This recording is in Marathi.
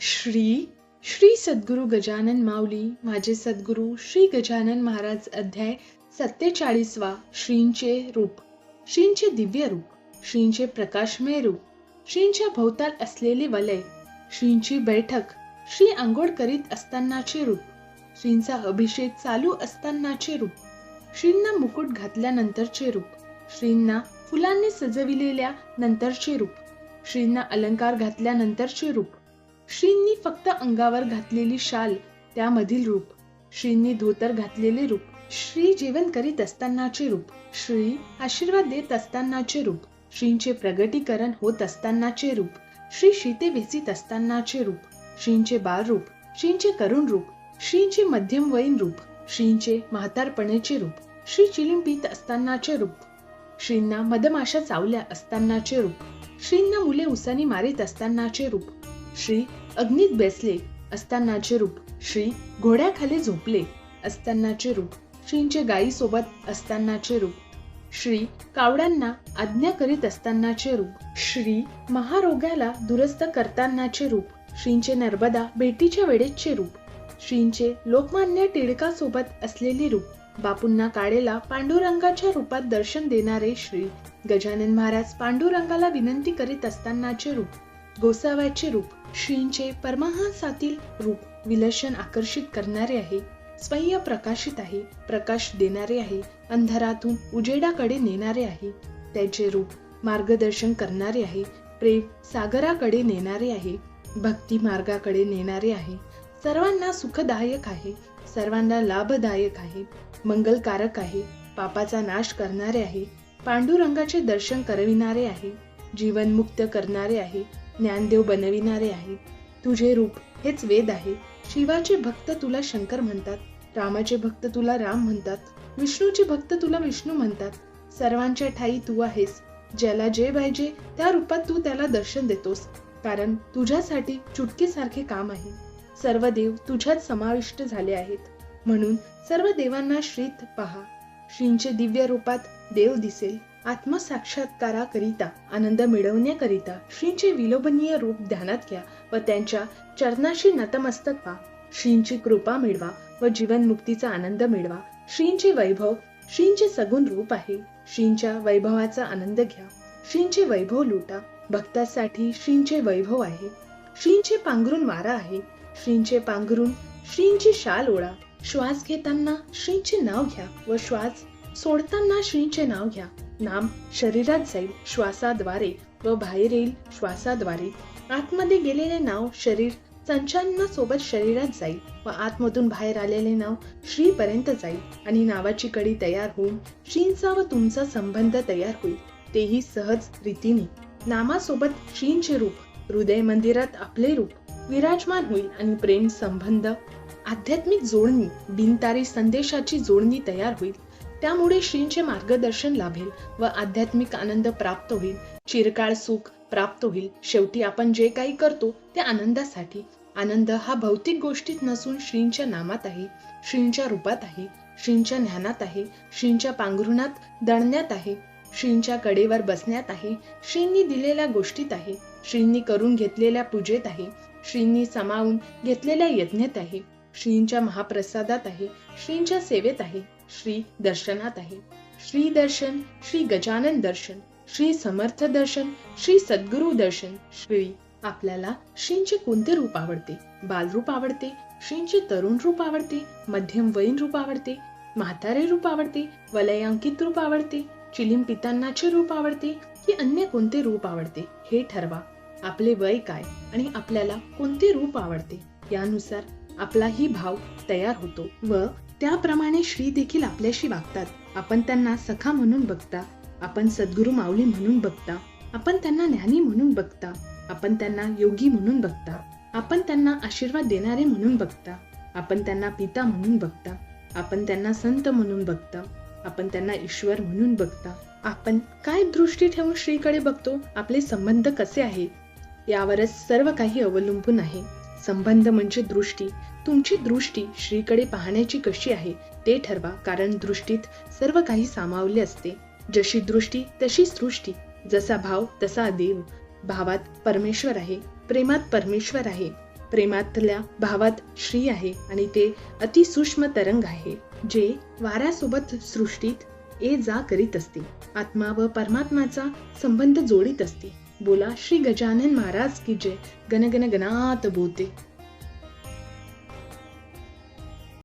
श्री श्री सद्गुरू गजानन माऊली माझे सद्गुरू श्री गजानन महाराज अध्याय सत्तेचाळीसवा श्रींचे रूप. श्रींचे दिव्य रूप श्रींचे प्रकाशमय रूप श्रींच्या भोवताल असलेले वलय श्रींची बैठक श्री आंघोळ करीत असतानाचे रूप श्रींचा अभिषेक चालू असतानाचे रूप श्रींना मुकुट घातल्यानंतरचे रूप श्रींना फुलांनी सजविलेल्या नंतरचे रूप श्रींना अलंकार घातल्यानंतरचे रूप श्रींनी फक्त अंगावर घातलेली शाल त्यामधील रूप. श्रींनी धोतर घातलेले रूप. श्री जेवण करीत असतानाचे रूप. श्री आशीर्वाद देत असतानाचे रूप. श्रींचे प्रगटीकरण होत असतानाचे रूप. श्री शीते वेचीत असतानाचे रूप. श्रींचे बालरूप श्रींचे करुण रूप. श्रींचे मध्यमवयीन रूप. श्रींचे म्हातारपणेचे रूप. श्री चिलिम असतानाचे रूप. श्रींना मधमाशा चावल्या असतानाचे रूप. श्रींना मुले उसानी मारीत असतानाचे रूप. श्री अग्नीत बेसले असतानाचे रूप. श्री घोड्याखाली झोपले असतानाचे रूप. श्रींचे गायीसोबत असतानाचे रूप. श्री कावड्यांना आज्ञा करीत असतानाचे रूप. श्री महारोग्याला दुरस्त करतानाचे रूप. श्रींचे नर्मदा भेटीच्या वेळेचे रूप. श्रींचे लोकमान्य टिळकासोबत असलेले रूप. बापूंना काळेला पांडुरंगाच्या रूपात दर्शन देणारे श्री. गजानन महाराज पांडुरंगाला विनंती करीत असतानाचे रूप. गोसाव्याचे रूप श्रींचे परमहंसातील रूप विलक्षण आकर्षित करणारे आहे. स्वयं प्रकाशित आहे प्रकाश देणारे आहे अंधारातून उजेडाकडे नेणारे आहे. त्याचे रूप मार्गदर्शन करणारे आहे प्रेम सागराकडे नेणारे आहे भक्ती मार्गाकडे नेणारे आहे. सर्वांना सुखदायक आहे सर्वांना लाभदायक आहे मंगलकारक आहे पापाचा नाश करणारे आहे पांडुरंगाचे दर्शन करविणारे आहे जीवनमुक्त करणारे आहे ज्ञानदेव बनविणारे आहे तुझे रूप हेच वेद आहे. शिवाचे भक्त तुला शंकर म्हणतात. रामाचे भक्त तुला राम म्हणतात. विष्णूचे भक्त तुला विष्णू म्हणतात. सर्वांच्या ठाई तू आहेस. ज्याला जे पाहिजे त्या रूपात तू त्याला दर्शन देतोस. कारण तुझ्यासाठी चुटकीसारखे काम आहे. सर्व देव तुझ्यात समाविष्ट झाले आहेत. म्हणून सर्व देवांना श्रीत पहा. श्रींचे दिव्य रूपात देव दिसेल. आत्मसाक्षात्काराकरिता आनंद मिळवण्याकरिता श्रींचे विलोभनीय रूप ध्यानात घ्या व त्यांच्या चरणाशी नतमस्तक व्हा. श्रींची कृपा मिळवा व जीवनमुक्तीचा आनंद मिळवा. श्रींचे वैभव श्रींचे सगुण रूप आहे. श्रींच्या वैभवाचा आनंद घ्या. श्रींचे वैभव लुटा. भक्तासाठी श्रींचे वैभव आहे. श्रींचे पांघरून वारा आहे. श्रींचे पांघरून श्रींची शाल ओढा श्वास घेताना श्रींचे नाव घ्या व श्वास सोडताना श्रींचे नाव घ्या. नाम शरीरात जाईल श्वासाद्वारे व बाहेर येईल श्वासाद्वारे. आतमध्ये गेलेले नाव शरीर सोबत शरीरात जाईल व आतमधून बाहेर आलेले नाव श्रीपर्यंत जाईल आणि नावाची कडी तयार होऊन श्रींचा व तुमचा संबंध तयार होईल. तेही सहज रीतीने. नामासोबत श्रींचे रूप हृदय मंदिरात आपले रूप विराजमान होईल आणि प्रेम संबंध आध्यात्मिक जोडणी बिनतारी संदेशाची जोडणी तयार होईल. त्यामुळे श्रींचे मार्गदर्शन लाभेल व आध्यात्मिक आनंद प्राप्त होईल. चिरकाळ सुख प्राप्त होईल. शेवटी आपण जे काही करतो ते आनंदासाठी. आनंद हा भौतिक गोष्टीत नसून श्रींच्या नामात आहे. श्रींच्या रूपात आहे. श्रींच्या ज्ञानात आहे. श्रींच्या पांघरुणात दळण्यात आहे. श्रींच्या कडेवर बसण्यात आहे. श्रींनी दिलेल्या गोष्टीत आहे. श्रींनी करून घेतलेल्या पूजेत आहे. श्रींनी समावून घेतलेल्या यज्ञात आहे. श्रींच्या महाप्रसादात आहे श्रींच्या सेवेत आहे श्री दर्शनात आहे. श्री दर्शन श्री गजानन दर्शन श्री समर्थ दर्शन श्री सद्गुरु दर्शन श्री आपल्याला श्रींचे कोणते रूप आवडते? बालरूप आवडते श्रींचे तरुण रूप आवडते मध्यम वयीन रूप आवडते म्हातारे रूप आवडते वलयांकित रूप आवडते चिलिम पितांनाचे रूप आवडते की अन्य कोणते रूप आवडते? हे ठरवा. आपले वय काय आणि आपल्याला कोणते रूप आवडते? यानुसार आपलाही भाव तयार होतो व त्याप्रमाणे श्री देखील आपल्याशी वागतात. आपण त्यांना सखा म्हणून बघता आपण सद्गुरु माऊली म्हणून बघता आपण त्यांना ज्ञानी म्हणून बघता आपण त्यांना योगी म्हणून बघता आपण त्यांना आशीर्वाद देणारे म्हणून बघता आपण त्यांना पिता म्हणून बघता आपण त्यांना संत म्हणून बघता आपण त्यांना ईश्वर म्हणून बघता. आपण काय दृष्टी ठेवून श्रीकडे बघतो? आपले संबंध कसे आहे? यावरच सर्व काही अवलंबून आहे. संबंध म्हणजे दृष्टी. तुमची दृष्टी श्रीकडे पाहण्याची कशी आहे ते ठरवा कारण दृष्टीत सर्व काही सामावले असते. जशी दृष्टी तशी सृष्टी. जसा भाव तसा देव. भावात परमेश्वर आहे प्रेमात परमेश्वर आहे. प्रेमातल्या भावात श्री आहे आणि ते अतिसूक्ष्म तरंग आहे जे वाऱ्यासोबत सृष्टीत ए जा करीत असते. आत्मा व परमात्माचा संबंध जोडीत असते. बोला श्री गजानन महाराज की जय. गणगण गणात बोते.